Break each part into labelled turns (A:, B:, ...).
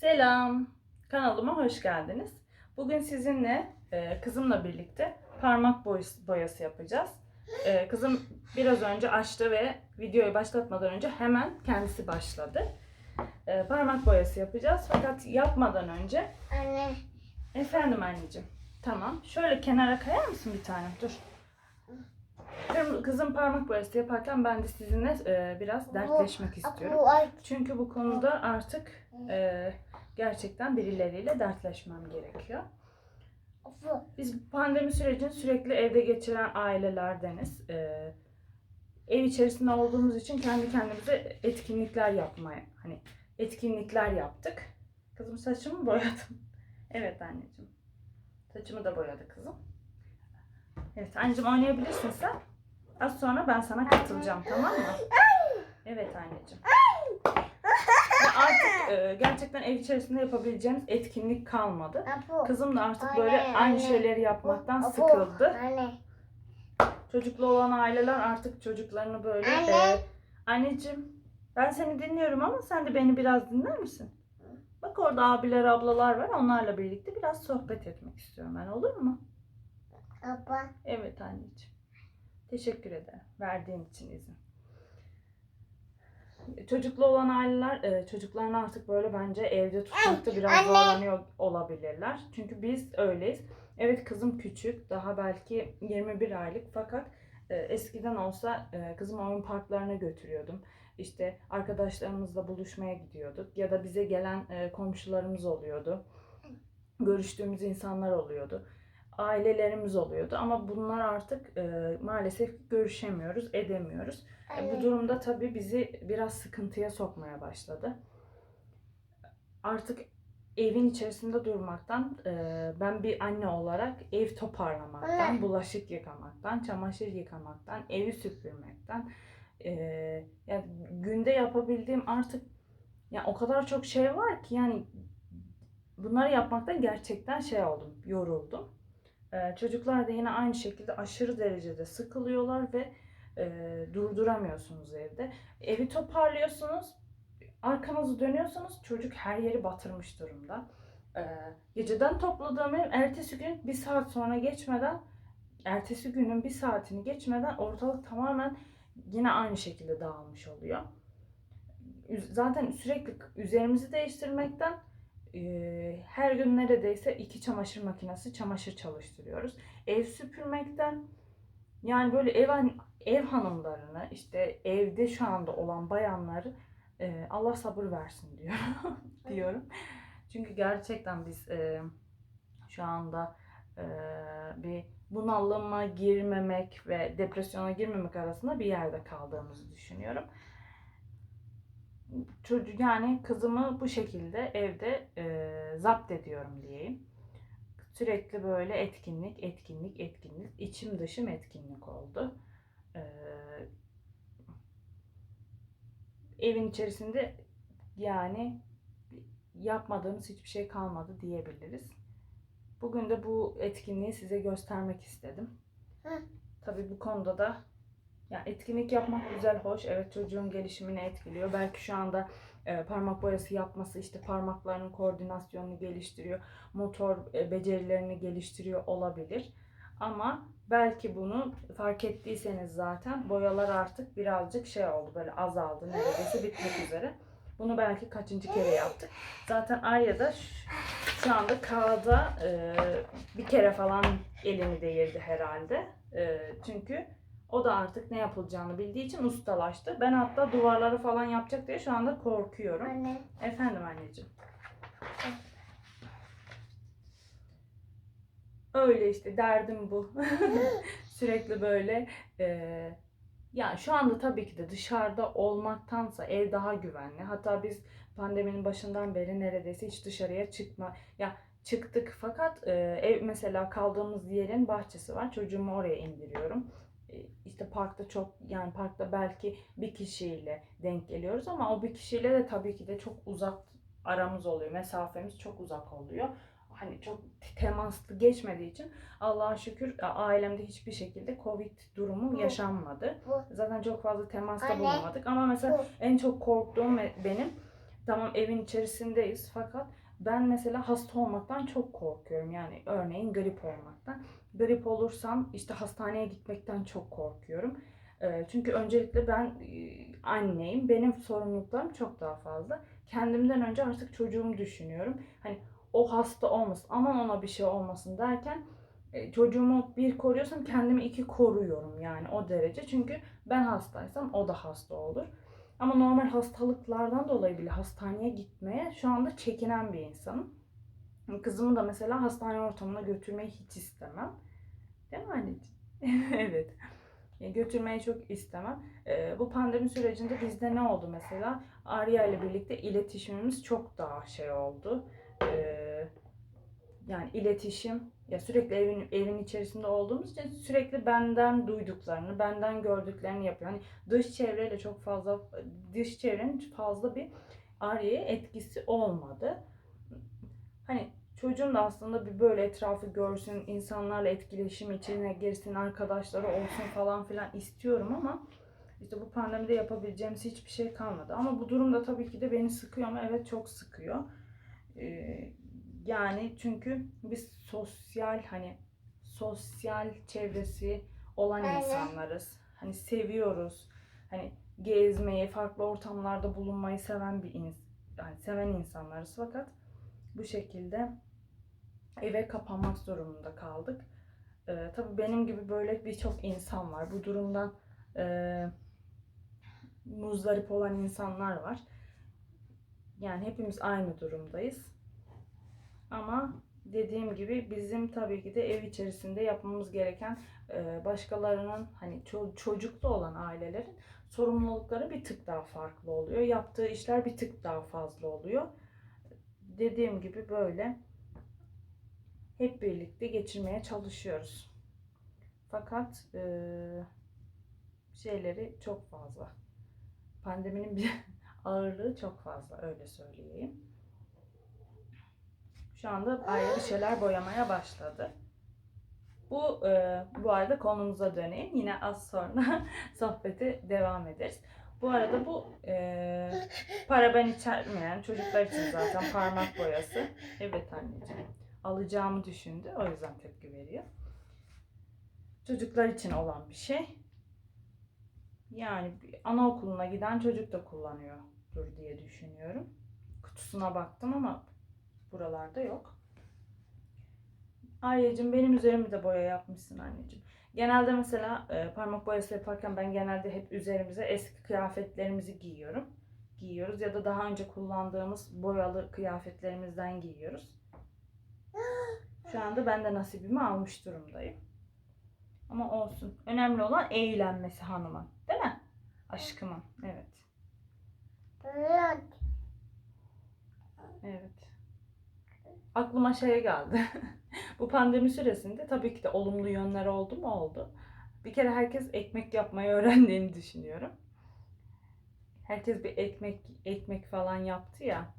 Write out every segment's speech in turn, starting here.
A: Selam, kanalıma hoş geldiniz. Bugün sizinle e, kızımla birlikte parmak boyası, boyası yapacağız. E, kızım biraz önce açtı ve videoyu başlatmadan önce hemen kendisi başladı. E, parmak boyası yapacağız fakat yapmadan önce
B: Anne.
A: efendim anneciğim tamam şöyle kenara kayar mısın bir tane dur. Kızım parmak boyası yaparken ben de sizinle e, biraz dertleşmek istiyorum. Çünkü bu konuda artık e, gerçekten birileriyle dertleşmem gerekiyor. Biz pandemi sürecini sürekli evde geçiren ailelerdeniz. E, ev içerisinde olduğumuz için kendi kendimize etkinlikler yapmaya, hani etkinlikler yaptık. Kızım saçımı boyadım. Evet anneciğim. Saçımı da boyadı kızım. Evet anneciğim oynayabilirsin sen. Az sonra ben sana katılacağım tamam mı? Evet anneciğim. Artık e, gerçekten ev içerisinde yapabileceğimiz etkinlik kalmadı. Kızım da artık böyle aynı şeyleri yapmaktan sıkıldı. Çocuklu olan aileler artık çocuklarını böyle...
B: Anne.
A: e, anneciğim ben seni dinliyorum ama sen de beni biraz dinler misin? Bak orada abiler ablalar var onlarla birlikte biraz sohbet etmek istiyorum ben olur mu?
B: Baba.
A: Evet anneciğim. Teşekkür ederim verdiğin için izin. Çocuklu olan aileler e, çocuklarını artık böyle bence evde tutmakta biraz
B: anne.
A: zorlanıyor olabilirler. Çünkü biz öyleyiz. Evet kızım küçük, daha belki 21 aylık fakat e, eskiden olsa e, kızım oyun parklarına götürüyordum. İşte arkadaşlarımızla buluşmaya gidiyorduk ya da bize gelen e, komşularımız oluyordu. Görüştüğümüz insanlar oluyordu ailelerimiz oluyordu ama bunlar artık e, maalesef görüşemiyoruz, edemiyoruz. E, bu durumda tabii bizi biraz sıkıntıya sokmaya başladı. Artık evin içerisinde durmaktan, e, ben bir anne olarak ev toparlamaktan, bulaşık yıkamaktan, çamaşır yıkamaktan, evi süpürmekten, e, yani günde yapabildiğim artık ya o kadar çok şey var ki yani bunları yapmaktan gerçekten şey oldum, yoruldum. Ee, çocuklar da yine aynı şekilde aşırı derecede sıkılıyorlar ve e, durduramıyorsunuz evde. Evi toparlıyorsunuz, arkanızı dönüyorsunuz, çocuk her yeri batırmış durumda. Ee, geceden topladığım ev ertesi gün bir saat sonra geçmeden, ertesi günün bir saatini geçmeden ortalık tamamen yine aynı şekilde dağılmış oluyor. Zaten sürekli üzerimizi değiştirmekten her gün neredeyse iki çamaşır makinesi çamaşır çalıştırıyoruz. Ev süpürmekten yani böyle ev ev hanımlarını işte evde şu anda olan bayanları e, Allah sabır versin diyorum diyorum. Çünkü gerçekten biz e, şu anda e, bir bunalıma girmemek ve depresyona girmemek arasında bir yerde kaldığımızı düşünüyorum çocuk yani kızımı bu şekilde evde e, zapt ediyorum diyeyim. Sürekli böyle etkinlik, etkinlik, etkinlik, içim dışım etkinlik oldu. E, evin içerisinde yani yapmadığımız hiçbir şey kalmadı diyebiliriz. Bugün de bu etkinliği size göstermek istedim.
B: Hı.
A: Tabii bu konuda da ya etkinlik yapmak güzel, hoş. Evet çocuğun gelişimini etkiliyor. Belki şu anda e, parmak boyası yapması işte parmaklarının koordinasyonunu geliştiriyor. Motor e, becerilerini geliştiriyor olabilir. Ama belki bunu fark ettiyseniz zaten boyalar artık birazcık şey oldu böyle azaldı neredeyse bitmek üzere. Bunu belki kaçıncı kere yaptık. Zaten Arya da şu, anda kağıda e, bir kere falan elini değirdi herhalde. E, çünkü o da artık ne yapılacağını bildiği için ustalaştı. Ben hatta duvarları falan yapacak diye şu anda korkuyorum.
B: Anne.
A: Efendim anneciğim. Öyle işte derdim bu. Sürekli böyle e, ya şu anda tabii ki de dışarıda olmaktansa ev daha güvenli. Hatta biz pandeminin başından beri neredeyse hiç dışarıya çıkma ya çıktık fakat e, ev mesela kaldığımız yerin bahçesi var. Çocuğumu oraya indiriyorum. E, işte parkta çok yani parkta belki bir kişiyle denk geliyoruz ama o bir kişiyle de tabii ki de çok uzak aramız oluyor. Mesafemiz çok uzak oluyor. Hani çok temaslı geçmediği için Allah'a şükür ailemde hiçbir şekilde Covid durumu yaşanmadı. Zaten çok fazla temasta bulunmadık ama mesela en çok korktuğum ve- benim tamam evin içerisindeyiz fakat ben mesela hasta olmaktan çok korkuyorum. Yani örneğin grip olmaktan. Grip olursam işte hastaneye gitmekten çok korkuyorum. Ee, Çünkü öncelikle ben e, anneyim. Benim sorumluluklarım çok daha fazla. Kendimden önce artık çocuğumu düşünüyorum. Hani o hasta olmasın, aman ona bir şey olmasın derken e, çocuğumu bir koruyorsam kendimi iki koruyorum yani o derece. Çünkü ben hastaysam o da hasta olur. Ama normal hastalıklardan dolayı bile hastaneye gitmeye şu anda çekinen bir insanım. Kızımı da mesela hastane ortamına götürmeyi hiç istemem. Değil mi anneciğim? evet. Götürmeyi çok istemem. Ee, bu pandemi sürecinde bizde ne oldu mesela? Arya ile birlikte iletişimimiz çok daha şey oldu. Ee, yani iletişim ya sürekli evin evin içerisinde olduğumuz için sürekli benden duyduklarını, benden gördüklerini yapıyor. Hani dış çevreyle çok fazla dış çevrenin fazla bir Arya'ya etkisi olmadı. Hani çocuğum da aslında bir böyle etrafı görsün, insanlarla etkileşim içine girsin, arkadaşları olsun falan filan istiyorum ama işte bu pandemide yapabileceğimiz hiçbir şey kalmadı. Ama bu durumda tabii ki de beni sıkıyor mu? Evet çok sıkıyor. Ee, yani çünkü biz sosyal hani sosyal çevresi olan
B: Evet.
A: insanlarız. Hani seviyoruz. Hani gezmeyi, farklı ortamlarda bulunmayı seven bir ins yani seven insanlarız fakat bu şekilde eve kapanmak zorunda kaldık. Ee, tabii benim gibi böyle birçok insan var. Bu durumdan e, muzdarip olan insanlar var. Yani hepimiz aynı durumdayız. Ama dediğim gibi bizim tabii ki de ev içerisinde yapmamız gereken e, başkalarının hani ço- çocuklu olan ailelerin sorumlulukları bir tık daha farklı oluyor. Yaptığı işler bir tık daha fazla oluyor. Dediğim gibi böyle hep birlikte geçirmeye çalışıyoruz. Fakat e, şeyleri çok fazla. Pandeminin bir ağırlığı çok fazla öyle söyleyeyim. Şu anda ayrı bir şeyler boyamaya başladı. Bu e, bu arada konumuza döneyim. Yine az sonra sohbeti devam ederiz. Bu arada bu e, paraben içermeyen çocuklar için zaten parmak boyası. Evet anneciğim. Alacağımı düşündü. O yüzden tepki veriyor. Çocuklar için olan bir şey. Yani anaokuluna giden çocuk da kullanıyordur diye düşünüyorum. Kutusuna baktım ama buralarda yok. Arya'cığım benim üzerimi de boya yapmışsın anneciğim. Genelde mesela e, parmak boyası yaparken ben genelde hep üzerimize eski kıyafetlerimizi giyiyorum. Giyiyoruz ya da daha önce kullandığımız boyalı kıyafetlerimizden giyiyoruz. Şu anda ben de nasibimi almış durumdayım. Ama olsun. Önemli olan eğlenmesi hanımın. Değil mi? Aşkımın. Evet.
B: Evet.
A: Evet. Aklıma şey geldi. Bu pandemi süresinde tabii ki de olumlu yönler oldu mu oldu. Bir kere herkes ekmek yapmayı öğrendiğini düşünüyorum. Herkes bir ekmek ekmek falan yaptı ya.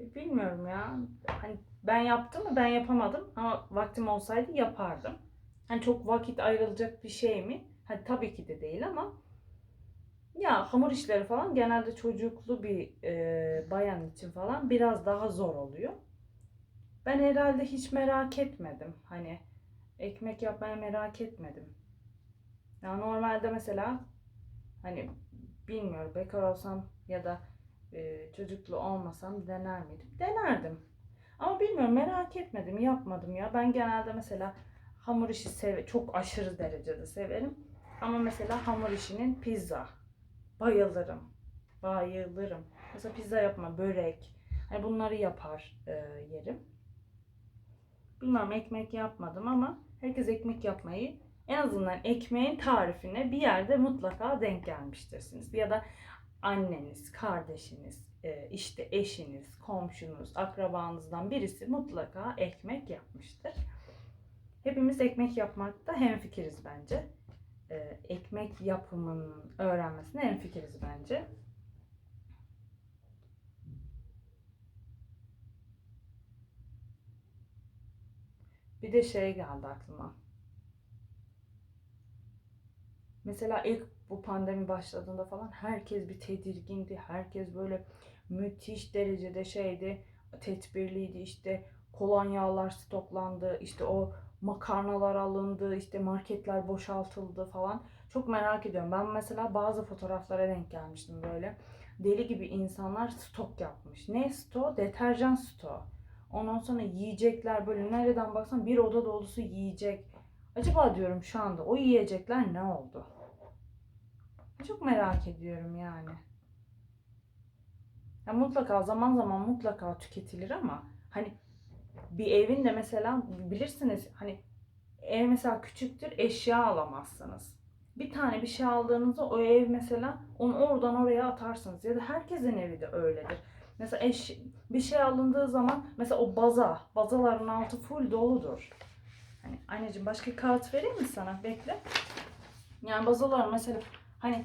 A: E, Bilmiyorum ya. Hani ben yaptım mı ben yapamadım ama vaktim olsaydı yapardım. Hani çok vakit ayrılacak bir şey mi? Hani tabii ki de değil ama ya hamur işleri falan genelde çocuklu bir e, bayan için falan biraz daha zor oluyor. Ben herhalde hiç merak etmedim. Hani ekmek yapmaya merak etmedim. Ya normalde mesela hani bilmiyorum bekar olsam ya da e, çocuklu olmasam dener miydim? Denerdim. Ama bilmiyorum merak etmedim, yapmadım ya. Ben genelde mesela hamur işi sev çok aşırı derecede severim. Ama mesela hamur işinin pizza bayılırım. Bayılırım. Mesela pizza yapma, börek. Hani bunları yapar e, yerim. Bilmem ekmek yapmadım ama herkes ekmek yapmayı en azından ekmeğin tarifine bir yerde mutlaka denk gelmiştirsiniz. Ya da anneniz, kardeşiniz, e, işte eşiniz, komşunuz, akrabanızdan birisi mutlaka ekmek yapmıştır. Hepimiz ekmek yapmakta hemfikiriz bence. E, ekmek yapımının öğrenmesine hemfikiriz bence. Bir de şey geldi aklıma. Mesela ilk bu pandemi başladığında falan herkes bir tedirgindi. Herkes böyle müthiş derecede şeydi, tedbirliydi işte kolonyalar stoklandı, işte o makarnalar alındı, işte marketler boşaltıldı falan. Çok merak ediyorum. Ben mesela bazı fotoğraflara denk gelmiştim böyle. Deli gibi insanlar stok yapmış. Ne stok? Deterjan stok. Ondan sonra yiyecekler böyle nereden baksan bir oda dolusu yiyecek. Acaba diyorum şu anda o yiyecekler ne oldu? Çok merak ediyorum yani. Ya mutlaka zaman zaman mutlaka tüketilir ama hani bir evin de mesela bilirsiniz hani ev mesela küçüktür eşya alamazsınız. Bir tane bir şey aldığınızda o ev mesela onu oradan oraya atarsınız ya da herkesin evi de öyledir. Mesela eş, bir şey alındığı zaman mesela o baza, bazaların altı full doludur. Hani anneciğim başka kağıt vereyim mi sana? Bekle. Yani bazalar mesela hani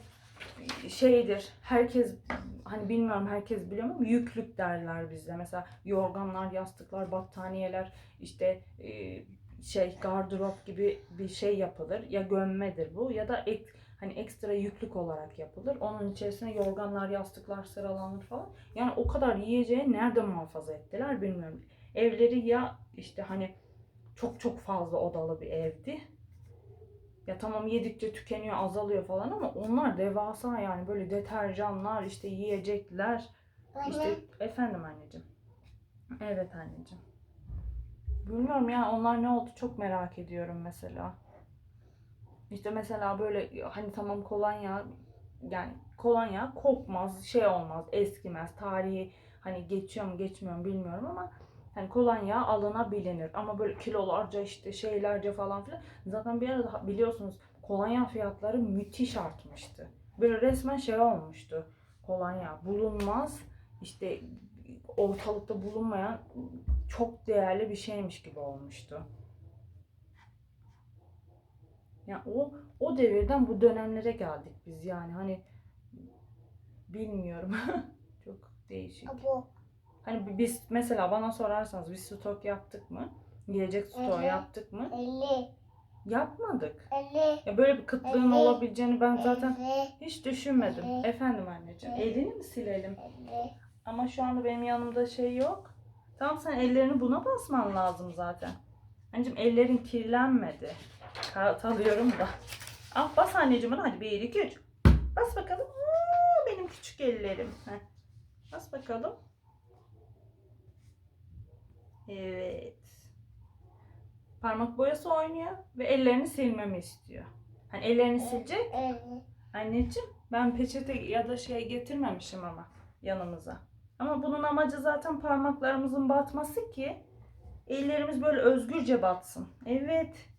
A: şeydir herkes hani bilmiyorum herkes biliyor mu yüklük derler bizde. Mesela yorganlar, yastıklar, battaniyeler işte e, şey gardırop gibi bir şey yapılır. Ya gömmedir bu ya da ek, hani ekstra yüklük olarak yapılır. Onun içerisine yorganlar, yastıklar sıralanır falan. Yani o kadar yiyeceği nerede muhafaza ettiler bilmiyorum. Evleri ya işte hani çok çok fazla odalı bir evdi. Ya tamam yedikçe tükeniyor, azalıyor falan ama onlar devasa yani böyle deterjanlar, işte yiyecekler. İşte
B: Anne.
A: efendim anneciğim. Evet anneciğim. Bilmiyorum ya onlar ne oldu çok merak ediyorum mesela. İşte mesela böyle hani tamam kolonya yani kolonya kokmaz, şey olmaz, eskimez. Tarihi hani geçiyor mu geçmiyor mu bilmiyorum ama hani kolonya alınabilir. Ama böyle kilolarca işte şeylerce falan filan. Zaten bir arada biliyorsunuz kolonya fiyatları müthiş artmıştı. Böyle resmen şey olmuştu. Kolonya bulunmaz işte ortalıkta bulunmayan çok değerli bir şeymiş gibi olmuştu. Yani o o devirden bu dönemlere geldik biz yani hani bilmiyorum. çok değişik.
B: Abo.
A: Hani bi- biz mesela bana sorarsanız biz stok yaptık mı? Yiyecek stoğu yaptık mı?
B: Elli.
A: Yapmadık.
B: Elli.
A: Ya böyle bir kıtlığın
B: Evet.
A: olabileceğini ben zaten
B: Elli.
A: hiç düşünmedim.
B: Evet.
A: Efendim anneciğim.
B: Evet.
A: Elini mi silelim?
B: Elli.
A: Ama şu anda benim yanımda şey yok. Tamam sen ellerini buna basman lazım zaten. Anneciğim ellerin kirlenmedi. Kağıt alıyorum da. Al bas anneciğim hadi. Bir, iki, üç. Bas bakalım. Aa, benim küçük ellerim. Heh. Bas bakalım. Evet. Parmak boyası oynuyor ve ellerini silmemi istiyor. Hani ellerini silecek. Anneciğim ben peçete ya da şey getirmemişim ama yanımıza. Ama bunun amacı zaten parmaklarımızın batması ki ellerimiz böyle özgürce batsın. Evet.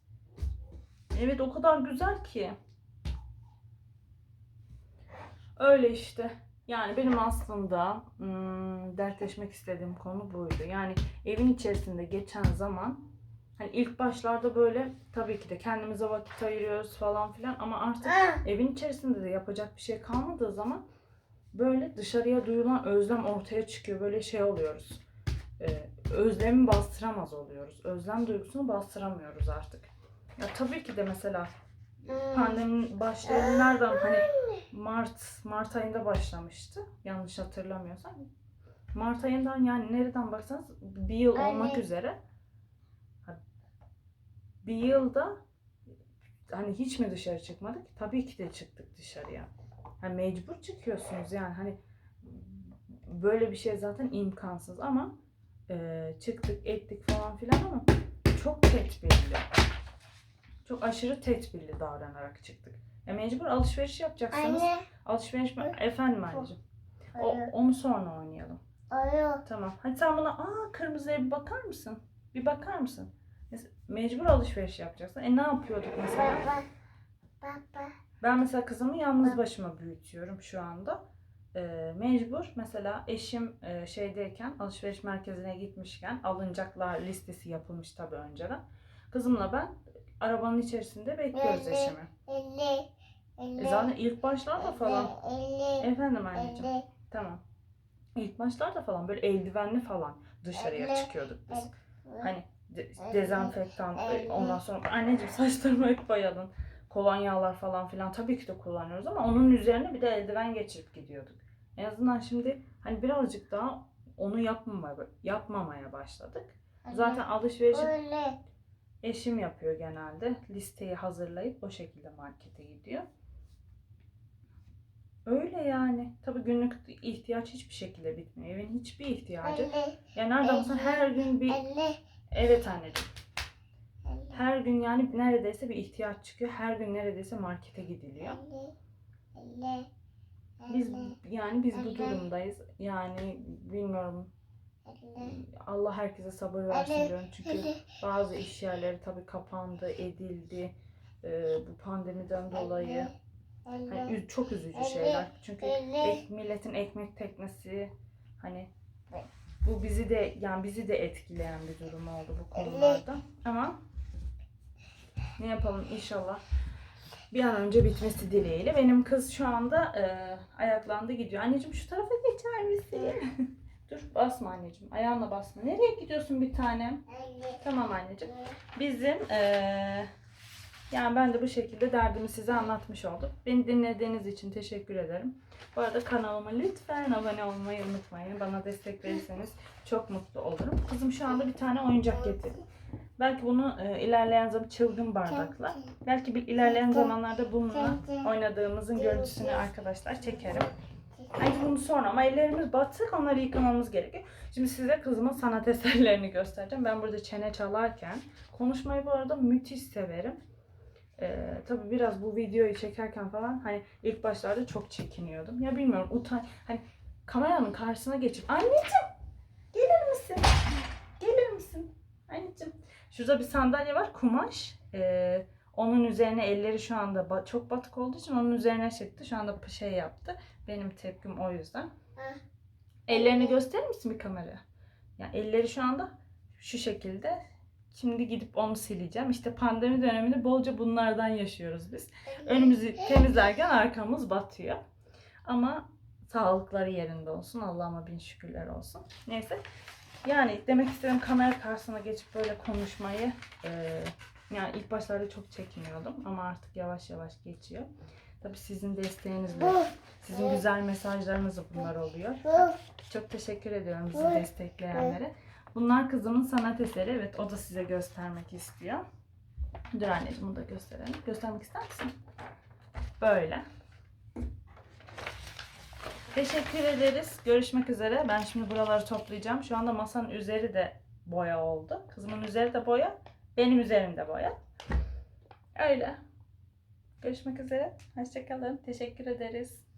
A: Evet o kadar güzel ki. Öyle işte. Yani benim aslında hmm, dertleşmek istediğim konu buydu. Yani evin içerisinde geçen zaman hani ilk başlarda böyle tabii ki de kendimize vakit ayırıyoruz falan filan ama artık
B: Ah.
A: evin içerisinde de yapacak bir şey kalmadığı zaman böyle dışarıya duyulan özlem ortaya çıkıyor. Böyle şey oluyoruz. Ee, özlemi bastıramaz oluyoruz. Özlem duygusunu bastıramıyoruz artık. Ya tabii ki de mesela pandeminin başlayan nereden hani Mart Mart ayında başlamıştı. Yanlış hatırlamıyorsam. Mart ayından yani nereden baksanız bir yıl olmak
B: Anne.
A: üzere ha, bir yılda hani hiç mi dışarı çıkmadık? Tabii ki de çıktık dışarıya. Yani mecbur çıkıyorsunuz yani hani böyle bir şey zaten imkansız ama e, çıktık ettik falan filan ama çok tedbirli. Çok aşırı tedbirli davranarak çıktık. Ya mecbur alışveriş yapacaksınız.
B: Anne.
A: Alışveriş mi? Efendim anneciğim. O, onu sonra oynayalım.
B: Alo.
A: Tamam. Hadi sen buna aa kırmızıya bir bakar mısın? Bir bakar mısın? Mecbur alışveriş yapacaksın. E ne yapıyorduk mesela?
B: Baba. Baba.
A: Ben mesela kızımı yalnız başıma büyütüyorum şu anda. Ee, mecbur mesela eşim e, şeydeyken alışveriş merkezine gitmişken alınacaklar listesi yapılmış tabii önceden. Kızımla ben arabanın içerisinde bekliyoruz eşimi. E zaten ilk başlarda falan. Efendim anneciğim. Tamam. İlk başlarda falan böyle eldivenli falan dışarıya çıkıyorduk biz. Hani de- dezenfektan
B: Evet.
A: ondan sonra anneciğim saçlarımı hep boyadın. Kolonyalar falan filan tabii ki de kullanıyoruz ama onun üzerine bir de eldiven geçirip gidiyorduk. En azından şimdi hani birazcık daha onu yapmamaya, yapmamaya başladık. Zaten alışverişi. Eşim yapıyor genelde. Listeyi hazırlayıp o şekilde markete gidiyor. Öyle yani. Tabii günlük ihtiyaç hiçbir şekilde bitmiyor. Evin hiçbir ihtiyacı.
B: Elle.
A: Ya nereden baksan her gün bir...
B: Elle.
A: Evet anneciğim.
B: Elle.
A: Her gün yani neredeyse bir ihtiyaç çıkıyor. Her gün neredeyse markete gidiliyor.
B: Elle. Elle.
A: Biz yani biz bu durumdayız. Yani bilmiyorum. Allah herkese sabır versin diyorum. Çünkü bazı iş yerleri tabii kapandı, edildi. Ee, bu pandemiden dolayı. Hani çok üzücü şeyler. Çünkü ek, milletin ekmek teknesi hani bu bizi de yani bizi de etkileyen bir durum oldu bu konularda. Ama ne yapalım inşallah bir an önce bitmesi dileğiyle. Benim kız şu anda e, ayaklandı gidiyor. Anneciğim şu tarafa geçer misin? Dur basma anneciğim. Ayağınla basma. Nereye gidiyorsun bir tanem? Tamam anneciğim. Bizim eee, yani ben de bu şekilde derdimi size anlatmış oldum. Beni dinlediğiniz için teşekkür ederim. Bu arada kanalıma lütfen abone olmayı unutmayın. Bana destek verirseniz çok mutlu olurum. Kızım şu anda bir tane oyuncak getirdi. Belki bunu eee, ilerleyen zaman çılgın bardakla. Belki bir ilerleyen zamanlarda bununla oynadığımızın görüntüsünü arkadaşlar çekerim. Bence bunu sonra ama ellerimiz batık onları yıkamamız gerekiyor. Şimdi size kızımın sanat eserlerini göstereceğim. Ben burada çene çalarken konuşmayı bu arada müthiş severim. Ee, tabii biraz bu videoyu çekerken falan hani ilk başlarda çok çekiniyordum. Ya bilmiyorum utan hani kameranın karşısına geçip anneciğim gelir misin? Gelir misin? Anneciğim. Şurada bir sandalye var kumaş. Ee, onun üzerine elleri şu anda ba- çok batık olduğu için onun üzerine çıktı. Şu anda şey yaptı. Benim tepkim o yüzden. Ellerini gösterir misin bir kameraya? Ya elleri şu anda şu şekilde. Şimdi gidip onu sileceğim. İşte pandemi döneminde bolca bunlardan yaşıyoruz biz. Önümüzü temizlerken arkamız batıyor. Ama sağlıkları yerinde olsun. Allah'ıma bin şükürler olsun. Neyse. Yani demek istedim kamera karşısına geçip böyle konuşmayı eee, yani ilk başlarda çok çekiniyordum ama artık yavaş yavaş geçiyor. Tabii sizin desteğinizle, sizin güzel mesajlarınızla bunlar oluyor. Çok teşekkür ediyorum bizi destekleyenlere. Bunlar kızımın sanat eseri. Evet o da size göstermek istiyor. Dur anneciğim bunu da gösterelim. Göstermek ister misin? Böyle. Teşekkür ederiz. Görüşmek üzere. Ben şimdi buraları toplayacağım. Şu anda masanın üzeri de boya oldu. Kızımın üzeri de boya. Benim üzerim de boya. Öyle. Görüşmek üzere. Hoşçakalın. Teşekkür ederiz.